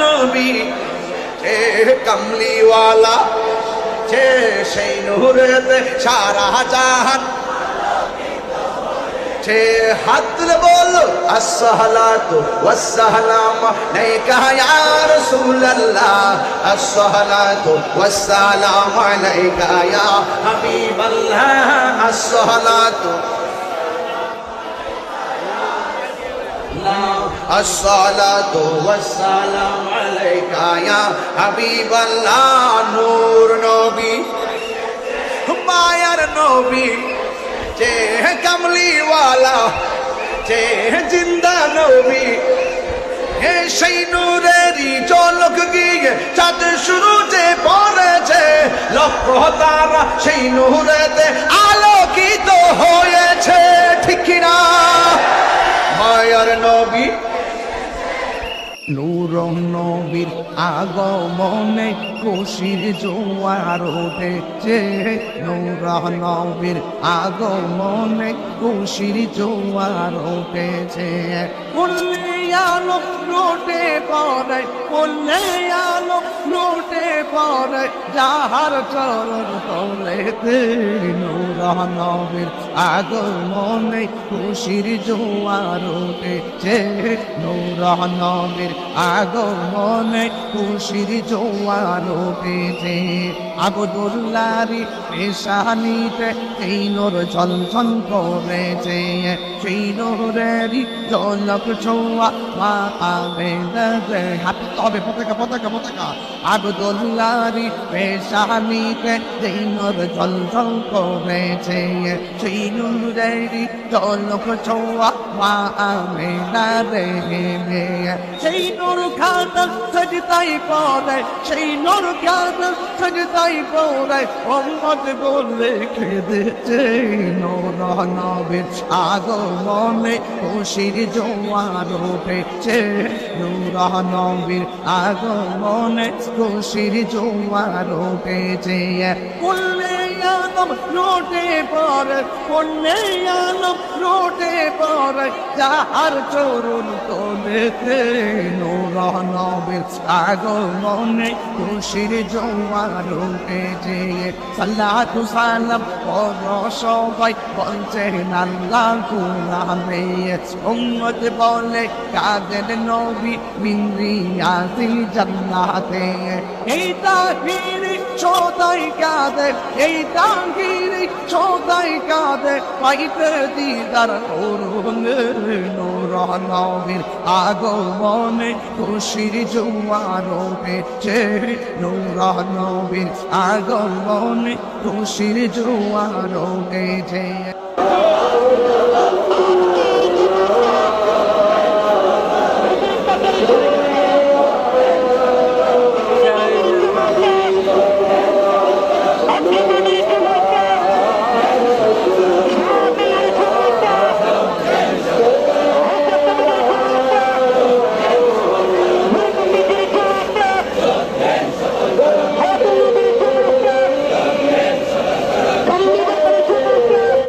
নবী ছে কমলিওয়ালা ছে সেই নূরেতে সারা জাহান। ছে হাত তুলে বলো, আসসালাতু ওয়াসসালাম আলাইকা ইয়া রাসূলুল্লাহ। আসসালাতু ওয়াসসালাম আলাইকা ইয়া হাবিবাল্লাহ। আসসালাতু الصلاة والسلام عليك يا حبيب الله نور نبي মায়ার নবী যে কামলিওয়ালা যে জিন্দা নবী হে সেই নূরেরই জলক গিয়ে চাঁদ শুরু নবী নূর নবীর আগমনে খুশির জোয়ার উঠেছে। নূর নবীর আগমনে খুশির জোয়ার উঠেছে। বললে আলো লোটে বললে আলো লোটে পড়ে যাহার চরণ তলেতে নূর নবীর আগমনে খুশির জোয়ার উঠেছে। নূর নবীর আগমনে খুশির জোয়ার উঠেছে। আবদুল্লারি পেশানিতে এই নোর ঝলঝল করেছে। সেই নোরেরই জলক ছোঁয়া মা আবে হাত তবে পতাকা পতাকা পতাকা। আবদুল্লারি পেশানিতে এই নোর ঝলঝল করেছে। সেই নোরেরই জলক ছোঁয়া মা আবে রে সেই নোর খাতা সজতাই পড়ে সেই নোর খাতা সজতাই পড়ে মোহাম্মদ বলে খেদেছে নোর নবীর আগমনে, খুশির জোয়ার উঠেছে নূর নবীর আগমনে, খুশির জোয়ার উঠেছে। আলম লোটে পরে বললে আলম লোটে পরে যাহার চরণ তোলেতে নূর নবীর আগমনে খুশির জোয়ার উঠেছে সাল্লাতু সালাম পর সবাই বলছেন আল্লাহ গুলামে উম্মত বলে, কাদের নবী মিন্দি আসি জান্নাতে? এই তাহিরি সদাই কাদের এই তাহিরি সদাই কাদের পাইতে দিদার করুন নূর নবীর আগমনে, খুশির জোয়ার উঠেছে নূর নবীর আগমনে, খুশির জোয়ার উঠেছে